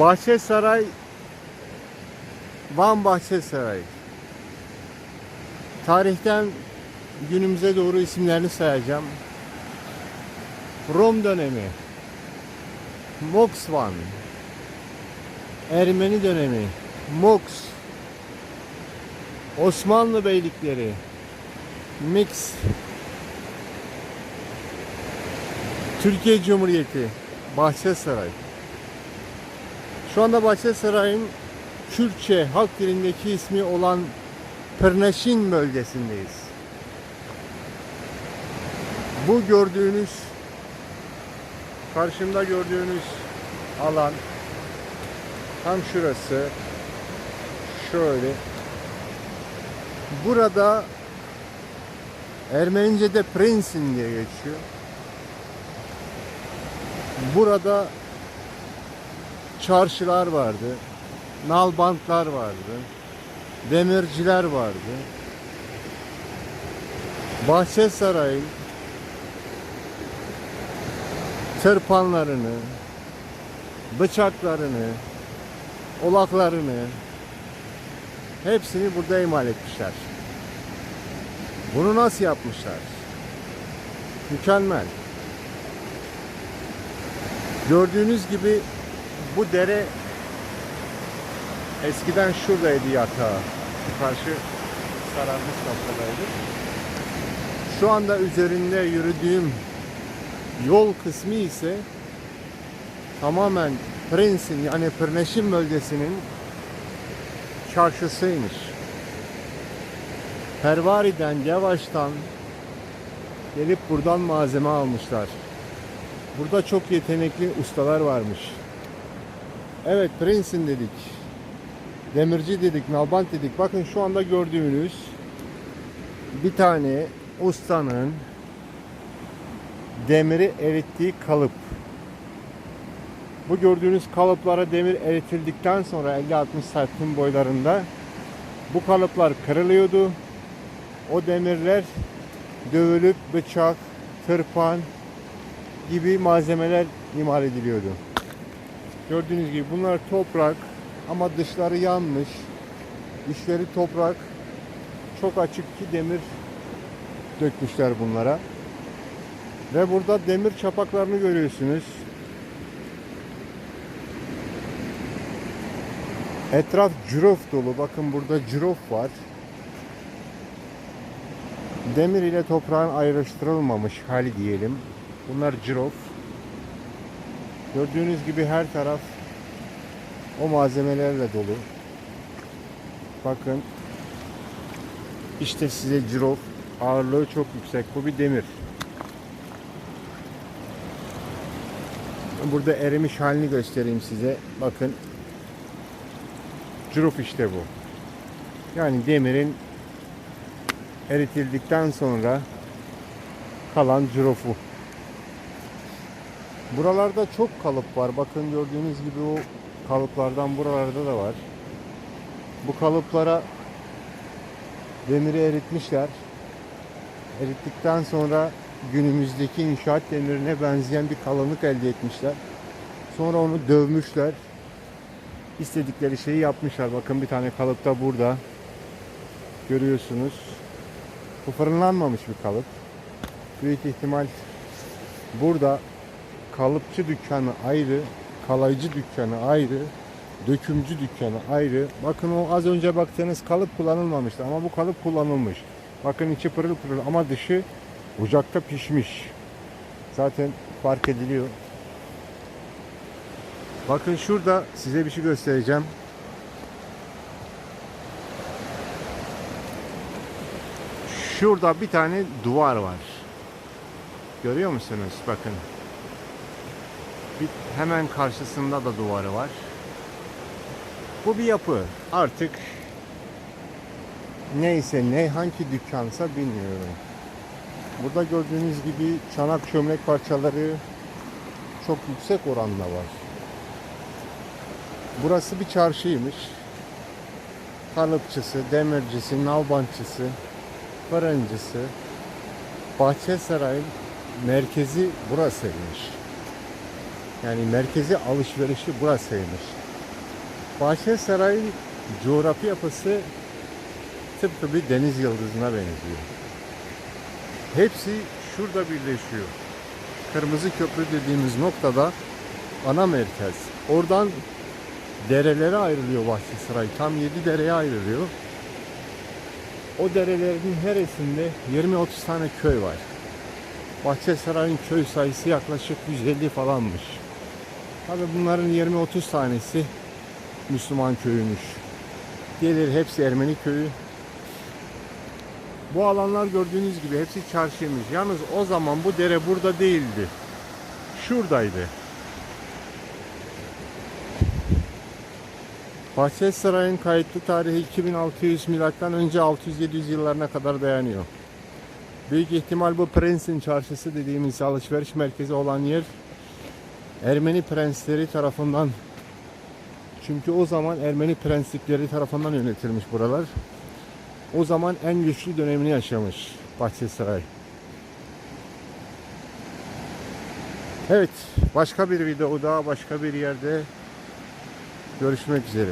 Bahçesaray Van Bahçesaray. Tarihten günümüze doğru isimlerini sayacağım. Rom dönemi Moksvan. Ermeni dönemi Moks. Osmanlı beylikleri Mix Türkiye Cumhuriyeti Bahçesaray Şu anda Bahçesaray'ın Kürtçe halk dilindeki ismi olan Pırnaşin bölgesindeyiz. Bu gördüğünüz karşımda gördüğünüz alan tam şurası şöyle burada Ermenice'de Prinsin diye geçiyor. Burada çarşılar vardı, nalbantlar vardı, demirciler vardı. Bahçesaray tırpanlarını, bıçaklarını, olaklarını hepsini burada imal etmişler. Bunu nasıl yapmışlar? Mükemmel. Gördüğünüz gibi bu dere eskiden şuradaydı yatağı. Karşı sararmış noktadaydı. Şu anda üzerinde yürüdüğüm yol kısmı ise tamamen Prince'in yani Pırneşin bölgesinin çarşısıymış. Pervari'den, Yavaş'tan gelip buradan malzeme almışlar. Burada çok yetenekli ustalar varmış. Evet Prince'in dedik. Demirci dedik, nalbant dedik. Bakın şu anda gördüğünüz bir tane ustanın demiri erittiği kalıp. Bu gördüğünüz kalıplara demir eritildikten sonra 50-60 santim boylarında bu kalıplar kırılıyordu. O demirler dövülüp bıçak, tırpan gibi malzemeler imal ediliyordu. Gördüğünüz gibi bunlar toprak ama dışları yanmış. İçleri toprak. Çok açık ki demir dökmüşler bunlara. Ve burada demir çapaklarını görüyorsunuz. Etraf cürof dolu. Bakın burada cürof var. Demir ile toprağın ayrıştırılmamış hali diyelim. Bunlar cürof. Gördüğünüz gibi her taraf o malzemelerle dolu. Bakın. İşte size cürof. Ağırlığı çok yüksek. Bu bir demir. Burada erimiş halini göstereyim size. Bakın. Cüruf işte bu. Yani demirin eritildikten sonra kalan cürofu. Buralarda çok kalıp var. Bakın gördüğünüz gibi o kalıplardan buralarda da var. Bu kalıplara demiri eritmişler. Erittikten sonra günümüzdeki inşaat demirine benzeyen bir kalınlık elde etmişler. Sonra onu dövmüşler. İstedikleri şeyi yapmışlar. Bakın bir tane kalıp da burada. Görüyorsunuz. Bu fırınlanmamış bir kalıp. Büyük ihtimal burada kalıpçı dükkanı ayrı, kalaycı dükkanı ayrı, dökümcü dükkanı ayrı. Bakın o az önce baktığınız kalıp kullanılmamıştı ama bu kalıp kullanılmış. Bakın içi pırıl pırıl ama dışı ocakta pişmiş. Zaten fark ediliyor. Bakın şurada size bir şey göstereceğim. Şurada bir tane duvar var. Görüyor musunuz? Bakın. Bir, hemen karşısında da duvarı var. Bu bir yapı. Artık neyse ne hangi dükkansa bilmiyorum. Burada gördüğünüz gibi çanak çömlek parçaları çok yüksek oranda var. Burası bir çarşıymış. Kalıpçısı, demircisi, nalbantçısı, fırıncısı, Bahçesaray'ın merkezi burasıymış. Yani merkezi alışverişi burasıymış. Bahçesaray'ın coğrafi yapısı tıpkı bir deniz yıldızına benziyor. Hepsi şurada birleşiyor. Kırmızı Köprü dediğimiz noktada ana merkez. Oradan derelere ayrılıyor Bahçesaray. Tam 7 dereye ayrılıyor. O derelerin heresinde 20-30 tane köy var. Bahçesaray'ın köy sayısı yaklaşık 150 falanmış. Tabi bunların 20-30 tanesi Müslüman köyümüş. Gelir hepsi Ermeni köyü. Bu alanlar gördüğünüz gibi hepsi çarşıymış. Yalnız o zaman bu dere burada değildi. Şuradaydı. Bahçesaray'ın kayıtlı tarihi 2600 milattan önce 600-700 yıllarına kadar dayanıyor. Büyük ihtimal bu Prensin Çarşısı dediğimiz alışveriş merkezi olan yer Ermeni prensleri tarafından çünkü o zaman Ermeni prenslikleri tarafından yönetilmiş buralar. O zaman en güçlü dönemini yaşamış Bahçesaray. Evet, başka bir videoda, başka bir yerde görüşmek üzere.